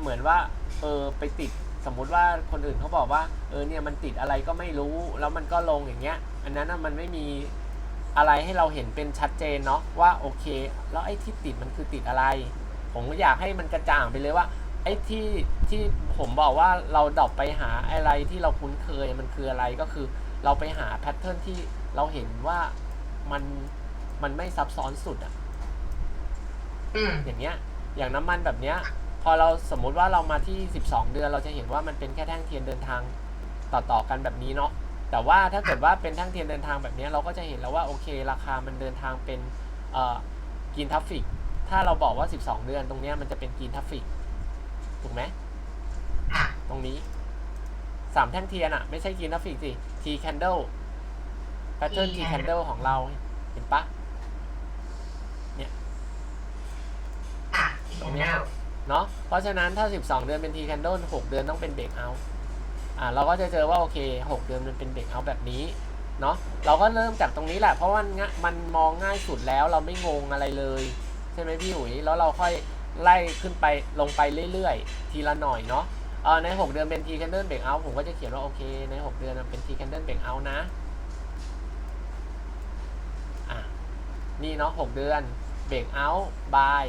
เหมือนว่า เออไปติดสมมุติว่าคนอื่นเขาบอกว่า เออเนี่ยมันติดอะไรก็ไม่รู้ แล้วมันก็ลงอย่างเงี้ย อันนั้นน่ะมันไม่มีอะไรให้เราเห็นเป็นชัดเจนเนาะว่าโอเค แล้วไอ้ที่ติดมันคือติดอะไร ผมก็อยากให้มันกระจ่างไปเลยว่า ไอ้ที่ที่ผมบอกว่าเราดรอปไปหาอะไรที่เราคุ้นเคยมันคืออะไรก็คือ เราไปหาแพทเทิร์นที่เราเห็นว่ามันมันไม่ซับซ้อนสุดอะอืมอย่างเงี้ย อย่างน้ำมันแบบเนี้ย พอเราสมมุติว่าเรามาที่ 12 เดือน เราจะเห็นว่ามันเป็นแค่แท่งเทียนเดินทางต่อๆกันแบบนี้เนาะแต่ว่าถ้าเกิดว่าเป็นแท่งเทียนเดินทางแบบเนี้ยเราก็จะเห็นแล้วว่าโอเค ราคามันเดินทางเป็นเอ่อกินทัฟฟิกถ้าเราบอกว่า 12 เดือนตรงเนี้ยมันจะเป็นกินทัฟฟิกถูกไหมค่ะตรงนี้สามแท่งเทียนอะไม่ใช่กินทัฟฟิกสิ T candle pattern T candle ของเราเห็นปะค่ะตรงเนี้ย เนาะเพราะฉะนั้นถ้า 12 เดือนเป็น T candle 6เดือนต้องเป็นเบรกเอาอ่าเราก็จะเจอว่าโอเค 6 เดือนมันเป็นเบรกเอาแบบนี้เนาะเราก็เริ่มจากตรงนี้แหละ เพราะว่าง่ะมันมองง่ายสุดแล้วเราไม่งงอะไรเลย ใช่ไหมพี่หุยแล้วเราค่อยไล่ขึ้นไปลงไปเรื่อยๆ ทีละหน่อยเนาะเออใน 6 เดือนเป็น T candle break out ผมก็จะเขียนว่าโอเคใน 6 เดือนเป็น T candle break out นะอะนี่เนาะ6เดือน break out by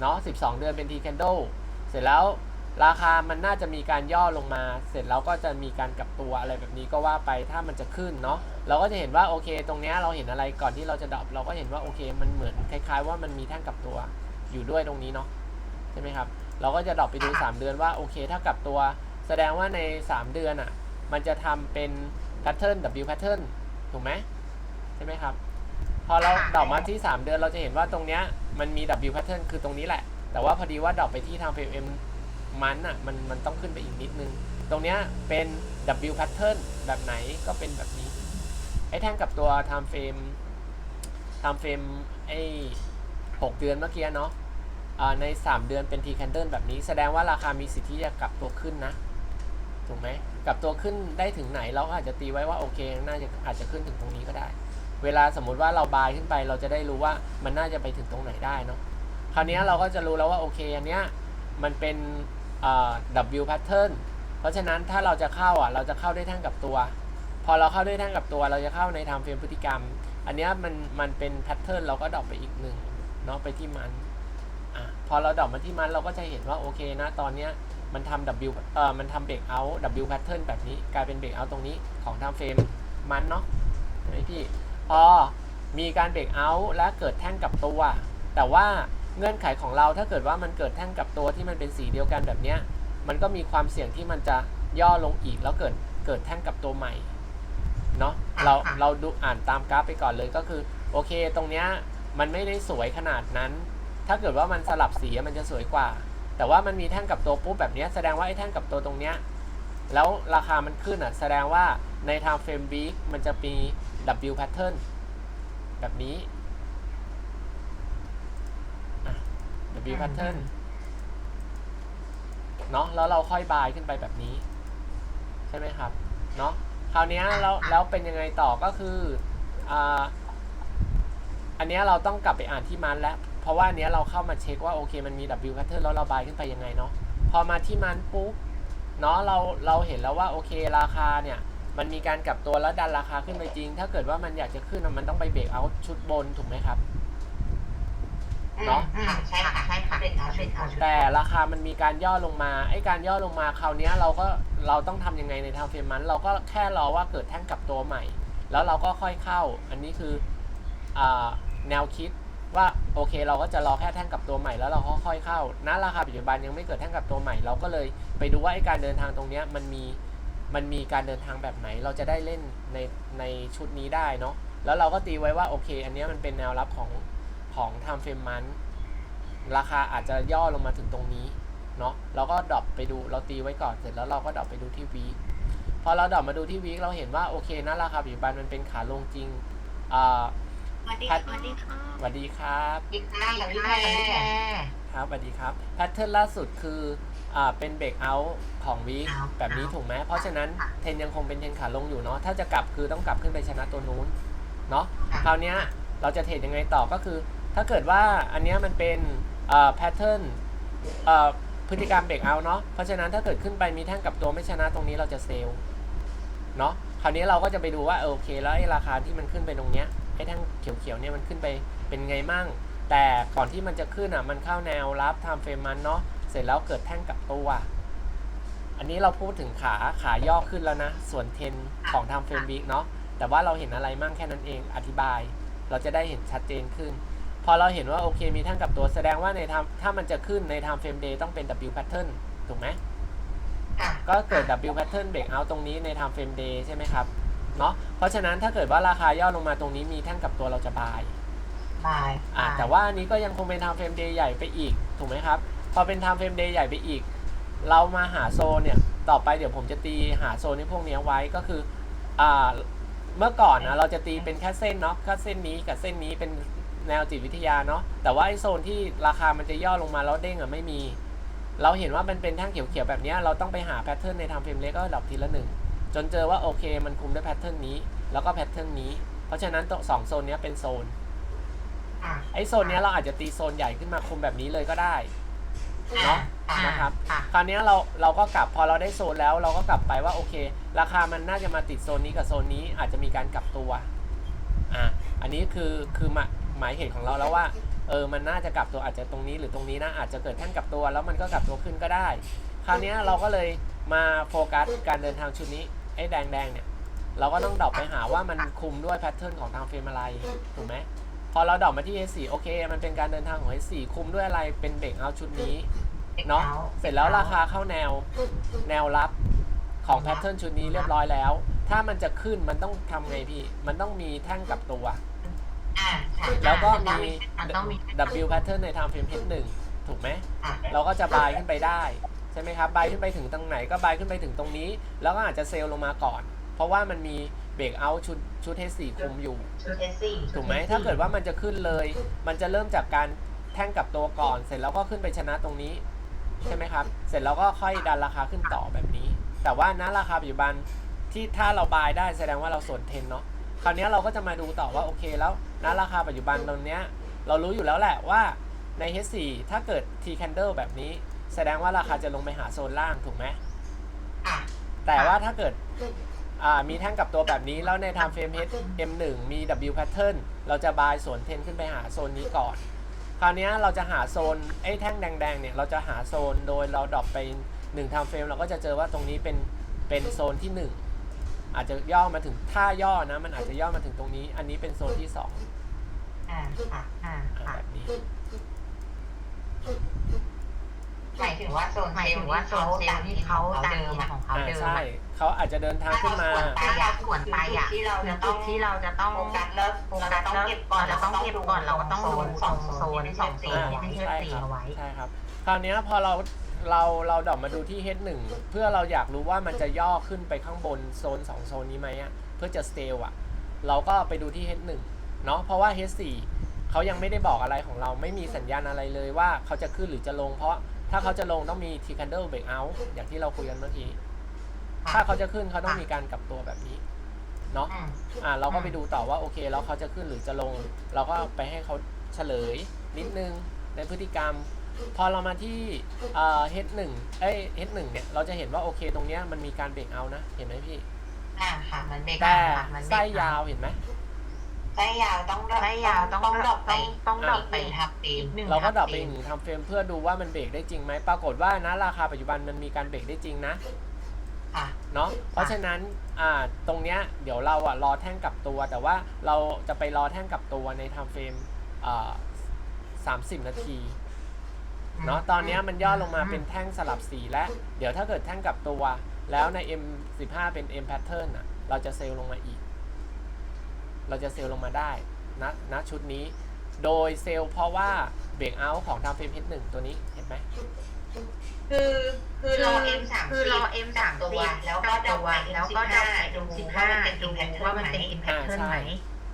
เนาะ12 เดือนเป็น T candle เสร็จแล้วราคามันน่าจะมีการย่อลงมา เสร็จแล้วก็จะมีการกลับตัวอะไรแบบนี้ก็ว่าไปถ้ามันจะขึ้นเนาะเราก็จะเห็นว่าโอเค ตรงเนี้ยเราเห็นอะไรก่อนที่เราจะดรอปเราก็เห็นว่าโอเค มันเหมือนคล้ายๆ ว่ามันมีแท่งกลับตัวอยู่ด้วยตรงนี้เนาะใช่ไหมครับ เราก็จะดรอปไปดู 3 เดือนว่าโอเค ถ้ากลับตัว แสดงว่าใน 3 เดือนอะมันจะทำเป็น pattern W pattern ถูกไหมใช่ไหมครับ พอเราดรอปมาที่ 3 เดือนเราจะเห็นว่าตรงเนี้ยมันมี W pattern คือตรงนี้แหละ แต่ว่าพอดีว่าดรอปไปที่ทาง frame M มันอะมันมันต้องขึ้นไปอีกนิดนึง ตรงเนี้ยเป็น W pattern แบบไหนก็เป็นแบบนี้ ไอ้แท่งกับตัว time frame time frame ไอ้6เดือนเมื่อกี้เนาะอ่าใน 3 เดือนเป็น T candle แบบนี้แสดงว่าราคามีสิทธิ์ที่จะกลับตัวขึ้นนะ ถูกไหมกลับตัวขึ้นได้ถึงไหนเราก็อาจจะตีไว้ว่าโอเค น่าจะอาจจะขึ้นถึงตรงนี้ก็ได้ เวลาสมมุติว่าเราบายขึ้นไปเราจะได้รู้ว่ามันน่าจะไปถึงตรงไหนได้เนาะคราวนี้เราก็จะรู้แล้วว่าโอเคอันเนี้ยมันเป็นอ่า W pattern เพราะฉะนั้นถ้าเราจะเข้าอะเราจะเข้าด้วยแท่งกับตัว พอเราเข้าด้วยแท่งกับตัว เราจะเข้าใน time frame พฤติกรรม อันเนี้ยมันมันเป็น pattern เราก็ดรอปไปอีกหนึ่งเนาะไปที่มันอะพอเราดรอปมาที่มันเราก็จะเห็นว่าโอเคนะตอนเนี้ยมันทำ W เอ่อมันทำ break out W pattern แบบนี้กลายเป็น break out ตรงนี้ของ time frame มันเนาะไหมพี่ พอมีการเบรกเอาท์และเกิดแท่งกลับตัว แต่ว่าเงื่อนไขของเราถ้าเกิดว่ามันเกิดแท่งกลับตัวที่มันเป็นสีเดียวกันแบบเนี้ยมันก็มีความเสี่ยงที่มันจะย่อลงอีกแล้วเกิดเกิดแท่งกลับตัวใหม่เนาะเราเราดูอ่านตามกราฟไปก่อนเลยก็คือโอเคตรงเนี้ยมันไม่ได้สวยขนาดนั้น ถ้าเกิดว่ามันสลับสีมันจะสวยกว่า แต่ว่ามันมีแท่งกลับตัวปุ๊บแบบเนี้ยแสดงว่าไอ้แท่งกลับตัวตรงเนี้ยแล้วราคามันขึ้นอะแสดงว่า ใน time frame week มันจะมี W pattern แบบนี้อะ W pattern เนาะแล้วเราค่อยบายขึ้นไปแบบนี้ ใช่ไหมครับ เนาะคราวเนี้ยแล้วแล้วเป็นยังไงต่อก็คืออ่าอันเนี้ยเราต้องกลับไปอ่านที่มันแล้ว เพราะว่าอันเนี้ยเราเข้ามาเช็คว่าโอเคมันมี W pattern แล้วเราบายขึ้นไปยังไงเนาะพอมาที่มันปุ๊บเนาะเราเราเห็นแล้วว่าโอเคราคาเนี่ย มันมีการกลับตัวแล้วดันราคาขึ้นไปจริง ถ้าเกิดว่ามันอยากจะขึ้นอะมันต้องไปเบรกเอาชุดบนถูกไหมครับ เนาะ อืมใช่ค่ะใช่ค่ะเป็นเอาเป็นเอาแต่ราคามันมีการย่อลงมาไอ้การย่อลงมาคราวเนี้ยเราก็เราต้องทำยังไงในทางเฟรมมันเราก็แค่รอว่าเกิดแท่งกลับตัวใหม่ แล้วเราก็ค่อยเข้า อันนี้คืออาแนวคิดว่าโอเค เราก็จะรอแค่แท่งกลับตัวใหม่แล้วเราก็ค่อยเข้าณราคาปัจจุบันยังไม่เกิดแท่งกลับตัวใหม่ เราก็เลยไปดูว่าไอ้การเดินทางตรงเนี้ยมันมี มันมีการเดินทางแบบไหน เราจะได้เล่นในในชุดนี้ได้เนาะแล้วเราก็ตีไว้ว่าโอเค อันเนี้ยมันเป็นแนวรับของของทำเฟรมมันราคาอาจจะย่อลงมาถึงตรงนี้เนาะเราก็ดรอปไปดูเราตีไว้ก่อนเสร็จแล้วเราก็ดรอปไปดูที่วีคพอเราดรอปมาดูที่วีคเราเห็นว่าโอเคนะราคาปัจจุบันมันเป็นขาลงจริงอ่าสวัสดีพัดสวัสดีค่ะสวัสดีครับอีกหน้าอย่างนี้แหละครับสวัสดีครับแพทเทิร์นล่าสุดคือ อ่าเป็นเบรกเอาท์ของวีคแบบนี้ถูกไหมเพราะฉะนั้นเทรนยังคงเป็นเทรนขาลงอยู่เนาะถ้าจะกลับคือต้องกลับขึ้นไปชนะตัวนู้นเนาะคราวเนี้ยเราจะเทรดยังไงต่อก็คือ ถ้าเกิดว่าอันเนี้ยมันเป็นเอ่อแพทเทิร์นเอ่อพฤติกรรมเบรกเอาเนาะเพราะฉะนั้นถ้าเกิดขึ้นไปมีแท่งกลับตัวไม่ชนะตรงนี้เราจะเซลล์เนาะคราวนี้เราก็จะไปดูว่าเออโอเคแล้วไอ้ราคาที่มันขึ้นไปตรงเนี้ยไอ้แท่งเขียวๆเนี่ยมันขึ้นไปเป็นไงมั่ง แต่ก่อนที่มันจะขึ้นอะมันเข้าแนวรับไทม์เฟรมมันเนาะ เสร็จแล้วเกิดแท่งกลับตัว อันนี้เราพูดถึงขาขาย่อขึ้นแล้วนะ ส่วนเทนของไทม์เฟรมวีคเนาะแต่ว่าเราเห็นอะไรมั่งแค่นั้นเองอธิบาย เราจะได้เห็นชัดเจนขึ้น พอเราเห็นว่าโอเคมีแท่งกลับตัวแสดงว่าในทำถ้ามันจะขึ้นใน time frame day ต้องเป็น W pattern ถูกไหมค่ะก็เกิด W pattern break out ตรงนี้ใน time frame day ใช่ไหมครับเนาะเพราะฉะนั้นถ้าเกิดว่าราคาย่อลงมาตรงนี้มีแท่งกลับตัวเราจะบายบายอ่าแต่ว่าอันนี้ก็ยังคงเป็น time frame day ใหญ่ไปอีกถูกไหมครับพ อเป็น time frame day ใหญ่ไปอีก เรามาหาโซนเนี่ย ต่อไปเดี๋ยวผมจะตีหาโซนในพวกเนี้ยไว้ก็คืออ่าเมื่อก่อนนะเราจะตีเป็นแค่เส้นเนาะแค่เส้นนี้กับเส้นนี้เป็นแนวจิตวิทยาเนาะแต่ว่าไอ้โซนที่ราคามันจะย่อลงมาแล้วเด้งอะไม่มี เราเห็นว่ามันเป็นแท่งเขียวๆแบบเนี้ยเราต้องไปหาแพทเทิร์นในทำเฟรมเล็กก็ดรอปทีละหนึ่งจนเจอว่าโอเคมันคุมด้วยแพทเทิร์นนี้ แล้วก็แพทเทิร์นนี้ เพราะฉะนั้นตัวสองโซนเนี้ยเป็นโซนค่ะไอ้โซนเนี้ยเราอาจจะตีโซนใหญ่ขึ้นมาคุมแบบนี้เลยก็ได้ เนาะนะครับ ค่ะคราวเนี้ยเราเราก็กลับพอเราได้โซนแล้ว เราก็กลับไปว่าโอเค ราคามันน่าจะมาติดโซนนี้กับโซนนี้อาจจะมีการกลับตัวอะอันนี้คือคือหมายหมายเหตุของเราแล้วว่าเออมันน่าจะกลับตัวอาจจะตรงนี้หรือตรงนี้นะอาจจะเกิดแท่งกลับตัว แล้วมันก็กลับตัวขึ้นก็ได้ คราวเนี้ยเราก็เลยมาโฟกัสการเดินทางชุดนี้ไอ้แดงแดงๆเนี่ยเราก็ต้องดรอปไปหาว่ามันคุมด้วยแพทเทิร์นของทางเฟรมอะไรถูกไหมพ อเราดรอปมาที่ S4 โอเค มันเป็นการเดินทางของ S4 คุมด้วยอะไรเป็นเบรกเอาชุดนี้เนาะเสร็จแล้วราคาเข้าแนวแนวรับของแพทเทิร์นชุดนี้เรียบร้อยแล้ว ถ้ามันจะขึ้นมันต้องทำไงพี่ มันต้องมีแท่งกลับตัวอ่าค่ะแล้วก็มีมันต้องมี W pattern ใน time frame H1 ถูกไหมอะเราก็จะบายขึ้นไปได้ ใช่ไหมครับ บายขึ้นไปถึงตรงไหนก็บายขึ้นไปถึงตรงนี้ แล้วก็อาจจะเซลล์ลงมาก่อน เพราะว่ามันมี เบรกเอาชุดชุด H4 คุมอยู่ ชุดเอซี่ถูกไหมถ้าเกิดว่ามันจะขึ้นเลย มันจะเริ่มจากการแท่งกลับตัวก่อน เสร็จแล้วก็ขึ้นไปชนะตรงนี้ ใช่ไหมครับ เสร็จแล้วก็ค่อยดันราคาขึ้นต่อแบบนี้ แต่ว่าณราคาปัจจุบันที่ถ้าเราบายได้แสดงว่าเราส่วนเทนเนาะคราวนี้เราก็จะมาดูต่อว่าโอเคแล้วณราคาปัจจุบันตรงเนี้ยเรารู้อยู่แล้วแหละว่าใน H4 ถ้าเกิด T candle แบบนี้ แสดงว่าราคาจะลงไปหาโซนล่างถูกไหมอะแต่ว่าถ้าเกิด อ่ามีแท่งกลับตัวแบบนี้ แล้วใน time frame H M1 มี W pattern เราจะบายสวนเทนขึ้นไปหาโซนนี้ก่อน คราวนี้เราจะหาโซนไอ้แท่งแดงๆเนี่ยเราจะหาโซนโดยเราดรอปไป1 time frame เราก็จะเจอว่าตรงนี้เป็นเป็นโซนที่ 1 อาจจะย่อมาถึงถ้าย่อนะมันอาจจะย่อมาถึงตรงนี้ อันนี้เป็นโซนที่2อ่าค่ะอ่าอ่าค่ะแบบนี้หมาย ถึงว่าโซนหมายถึงว่าโซนเซลล์ที่เขาตามเดิมของเขาอ่าเดิมใช่เขาอาจจะเดินทางขึ้นมาถ้าเราสวนไปอะที่เราจะต้องที่เราจะต้องโฟกัสแล้วโฟกัสต้องเก็บก่อนเราต้องเก็บก่อนเราก็ต้องดูสองโซนสองโซนอ่าที่ใช่เทียบสีครับเอาไว้ใช่ครับคราวเนี้ยพอเราเราเราดรอปมาดูที่ H1 เพื่อเราอยากรู้ว่ามันจะย่อขึ้นไปข้างบนโซน 2 โซนนี้ไหมอะเพื่อจะสเตลอะ เราก็ไปดูที่ H1 เนาะเพราะว่า H4 เขายังไม่ได้บอกอะไรของเราไม่มีสัญญาณอะไรเลยว่าเขาจะขึ้นหรือจะลงเพราะ ถ้าเขาจะลงต้องมี T candle break out อย่างที่เราคุยกันเมื่อกี้ ถ้าเขาจะขึ้นเขาต้องมีการกลับตัวแบบนี้เนาะอืมอ่าเราก็ไปดูต่อว่าโอเคแล้วเขาจะขึ้นหรือจะลง เราก็ไปให้เขาเฉลยนิดนึงในพฤติกรรม พอเรามาที่เอ่อ H1 เอ้ย H1 เนี่ยเราจะเห็นว่าโอเคตรงเนี้ยมันมีการเบรกเอานะ เห็นไหมพี่ อ่าค่ะมันเบรกแต่ค่ะมันเบรกไส้ยาวเห็นไหม ไส้ยาวต้องไส้ยาวต้องต้องดรอปไปต้องดรอปไปทับตีหนึ่งเราก็ดรอปไปทัอีกตีหนึ่งทำเฟรมเพื่อดูว่ามันเบรกได้จริงไหมปรากฏว่านะราคาปัจจุบันมันมีการเบรกได้จริงนะค่ะเนาะเพราะฉะนั้นอ่าตรงเนี้ยเดี๋ยวเราอะรอแท่งกลับตัว แต่ว่าเราจะไปรอแท่งกลับตัวในทำเฟรมอ่าสามสิบนาทีเนาะตอนเนี้ยมันย่อลงมาเป็นแท่งสลับสีและ เดี๋ยวถ้าเกิดแท่งกลับตัว แล้วใน M15 เป็น M pattern อะ เราจะเซลล์ลงมาอีก เราจะเซลล์ลงมาได้นะณชุดนี้ โดยเซลล์เพราะว่าเบรกเอาของทำเฟรม H1 ตัวนี้เห็นไหมคือคือรอ M สามคือรอ M สามตัว แล้วก็ดรอปไปแล้วก็ดรอปไปดูว่ามันเป็น impact ว่ามันเป็น impact อ่าใช่ไหม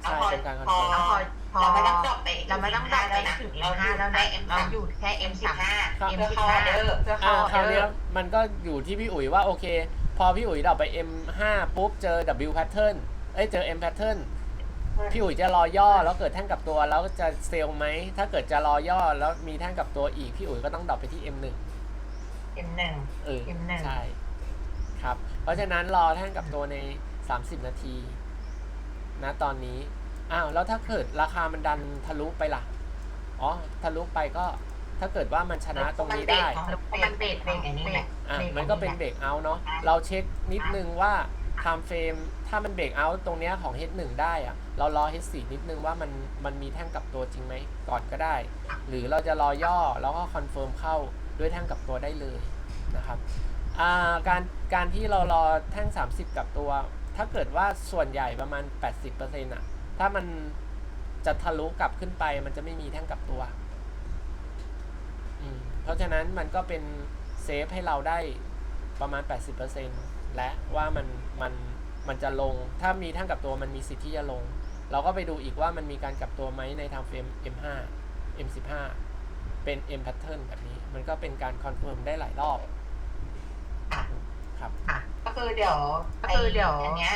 ใช่เป็นการคอนพอเฟิร์มพอเราไม่ต้องดรอปไปเราไม่ต้องดรอปไปถึง M5 แล้วนะเราอยู่แค่ M15 M15 เพื่อเข้าอ่าออคราวเดอเนี้ยร์มันก็อยู่ที่พี่อุ๋ยว่าโอเค พอพี่อุ๋ยดรอปไป M5 ปุ๊บเจอ W pattern เอ้ยเจอ M pattern พี่อุ๋ยจะรอย่อแล้วเกิดแท่งกลับตัวแล้วจะเซลล์ไหมถ้าเกิดจะรอย่อแล้วมีแท่งกลับตัวอีกพี่อุ๋ยก็ต้องดรอปไปที่ M1 หนึ่งเออ M1 ใช่ครับ เพราะฉะนั้นรอแท่งกับตัวใน 30 นาทีนะตอนนี้อ้าวแล้วถ้าเกิดราคามันดันทะลุไปล่ะอ๋อทะลุไปก็ถ้าเกิดว่ามันชนะตรงนี้ได้มันเบรกเบรกอันนี้แหละอะมันก็เป็นเบรกเอาท์เนาะเราเช็คนิดนึงว่า time frame ถ้ามันเบรกเอาท์ตรงเนี้ยของ H1 ได้อะเรารอ H4 นิดนึงว่ามันมันมีแท่งกลับตัวจริงไหมก่อนก็ได้ หรือเราจะรอย่อแล้วก็คอนเฟิร์มเข้าด้วยแท่งกลับตัวได้เลยนะครับาการการที่เรารอแท่ง 30กลับตัว ถ้าเกิดว่าส่วนใหญ่ประมาณ 80%อะถ้ามันจะทะลุกลับขึ้นไป มันจะไม่มีแท่งกลับตัว เพราะฉะนั้นมันก็เป็นเซฟให้เราได้ประมาณ 80% และว่ามันมันมันจะลง ถ้ามีทั้งกลับตัวมันมีสิทธิ์ที่จะลง เราก็ไปดูอีกว่ามันมีการกลับตัวไหมในทางเฟรม M5 M15 เป็น M pattern แบบนี้ มันก็เป็นการคอนเฟิร์มได้หลายรอบค่ะครับ ก็คือเดี๋ยวก็คือเดี๋ยว อันเนี้ย